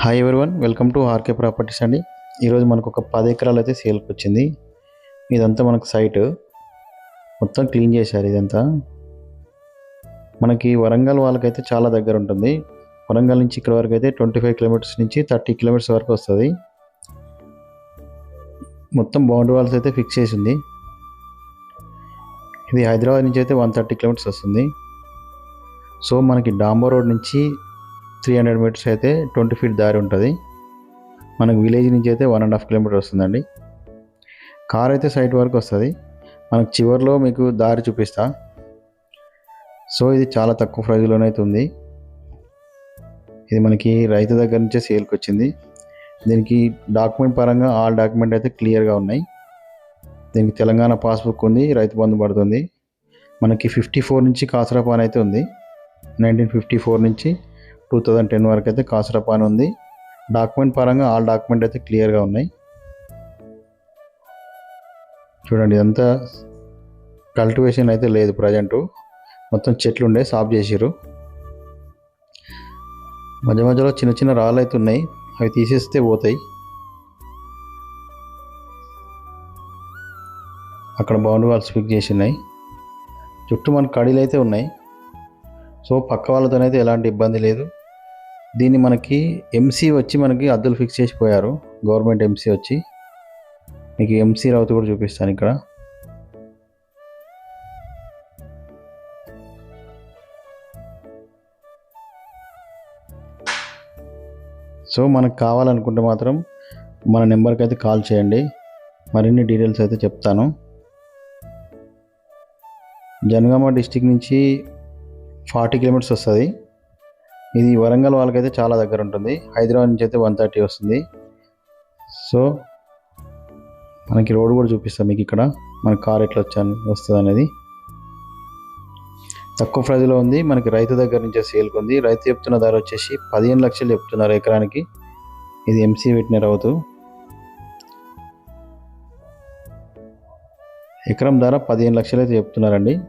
Hi everyone welcome to RK properties అండి. ఈరోజు మనకు ఒక పది ఎకరాలు అయితే సేల్కి వచ్చింది. ఇదంతా మనకు సైట్ మొత్తం క్లీన్ చేశారు ఇదంతా. మనకి వరంగల్ వాళ్ళకైతే చాలా దగ్గర ఉంటుంది. వరంగల్ నుంచి ఇక్కడ వరకు అయితే ట్వంటీ ఫైవ్ కిలోమీటర్స్ నుంచి థర్టీ కిలోమీటర్స్ వరకు వస్తుంది. మొత్తం బౌండరీ వాల్స్ అయితే ఫిక్స్ చేసింది ఇది హైదరాబాద్ నుంచి అయితే వన్ థర్టీ కిలోమీటర్స్ వస్తుంది. సో మనకి డాంబర్ రోడ్ నుంచి త్రీ హండ్రెడ్ మీటర్స్ అయితే ట్వంటీ ఫీట్ దారి ఉంటుంది. మనకు విలేజ్ నుంచి అయితే వన్ అండ్ హాఫ్ కిలోమీటర్ వస్తుందండి. కార్ అయితే సైట్ వరకు వస్తుంది. మనకు చివరిలో మీకు దారి చూపిస్తా. సో ఇది చాలా తక్కువ ప్రైజ్లోనే అయితే ఉంది. ఇది మనకి రైతు దగ్గర నుంచే సేల్కి వచ్చింది. దీనికి డాక్యుమెంట్ పరంగా ఆల్ డాక్యుమెంట్ అయితే క్లియర్గా ఉన్నాయి. దీనికి తెలంగాణ పాస్బుక్ ఉంది రైతు బంధు పడుతుంది. మనకి ఫిఫ్టీ ఫోర్ నుంచి కాసరా పాన్ అయితే ఉంది. నైన్టీన్ ఫిఫ్టీ ఫోర్ నుంచి టూ థౌజండ్ టెన్ వరకు అయితే కాసరపాన్ ఉంది. డాక్యుమెంట్ పరంగా ఆల్ డాక్యుమెంట్ అయితే క్లియర్గా ఉన్నాయి. చూడండి ఇదంతా కల్టివేషన్ అయితే లేదు ప్రజెంటు. మొత్తం చెట్లు ఉండే సాఫ్ చేసిరు మధ్య మధ్యలో చిన్న చిన్న రాళ్ళు అయితే ఉన్నాయి. అవి తీసేస్తే పోతాయి. అక్కడ బౌండరీ వాల్స్ ఫిక్ చేసి ఉన్నాయి. చుట్టూ మన కడీలు అయితే ఉన్నాయి. సో పక్క వాళ్ళతోనైతే ఎలాంటి ఇబ్బంది లేదు. దీన్ని మనకి ఎంసీ వచ్చి మనకి అద్దులు ఫిక్స్ చేసిపోయారు. గవర్నమెంట్ ఎంసీ వచ్చి. మీకు ఎంసీ రౌత్ కూడా చూపిస్తాను ఇక్కడ. సో మనకు కావాలనుకుంటే మాత్రం మన నెంబర్కి అయితే కాల్ చేయండి. మరిన్ని డీటెయిల్స్ అయితే చెప్తాను. జనగామ డిస్టిక్ నుంచి ఫార్టీ కిలోమీటర్స్ వస్తుంది. ఇది వరంగల్ వాళ్ళకైతే చాలా దగ్గర ఉంటుంది. హైదరాబాద్ నుంచి అయితే వన్ థర్టీ వస్తుంది. సో మనకి రోడ్ కూడా చూపిస్తాం మీకు ఇక్కడ. మన కార్ ఎట్లా వచ్చాను వస్తుంది అనేది. తక్కువ ప్రైజ్లో ఉంది. మనకి రైతు దగ్గర నుంచే సేల్కి ఉంది. రైతు చెప్తున్న ధర వచ్చేసి పదిహేను లక్షలు చెప్తున్నారు ఎకరానికి. ఇది ఎంసీ వెటినరీ అవుతూ. ఎకరం ధర పదిహేను లక్షలు అయితే చెప్తున్నారండి.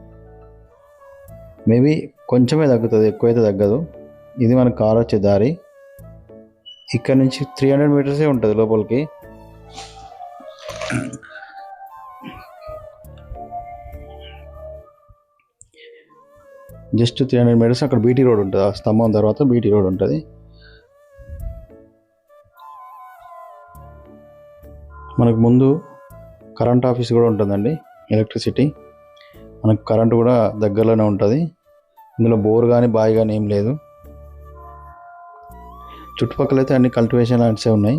మేబీ కొంచెమే తగ్గుతుంది. ఎక్కువైతే తగ్గదు. ఇది మన కార్ వచ్చే దారి. ఇక్కడ నుంచి త్రీ హండ్రెడ్ మీటర్సే ఉంటుంది లోపలికి. జస్ట్ త్రీ హండ్రెడ్ మీటర్స్ అక్కడ బీటీ రోడ్ ఉంటుంది. ఆ స్తంభం తర్వాత బీటీ రోడ్ ఉంటుంది. మనకు ముందు కరెంట్ ఆఫీస్ కూడా ఉంటుందండి ఎలక్ట్రిసిటీ మనకు కరెంట్ కూడా దగ్గరలోనే ఉంటుంది. ఇందులో బోర్ కానీ బావి కానీ ఏం లేదు. చుట్టుపక్కల అయితే అన్ని కల్టివేషన్ లాంటిసే ఉన్నాయి.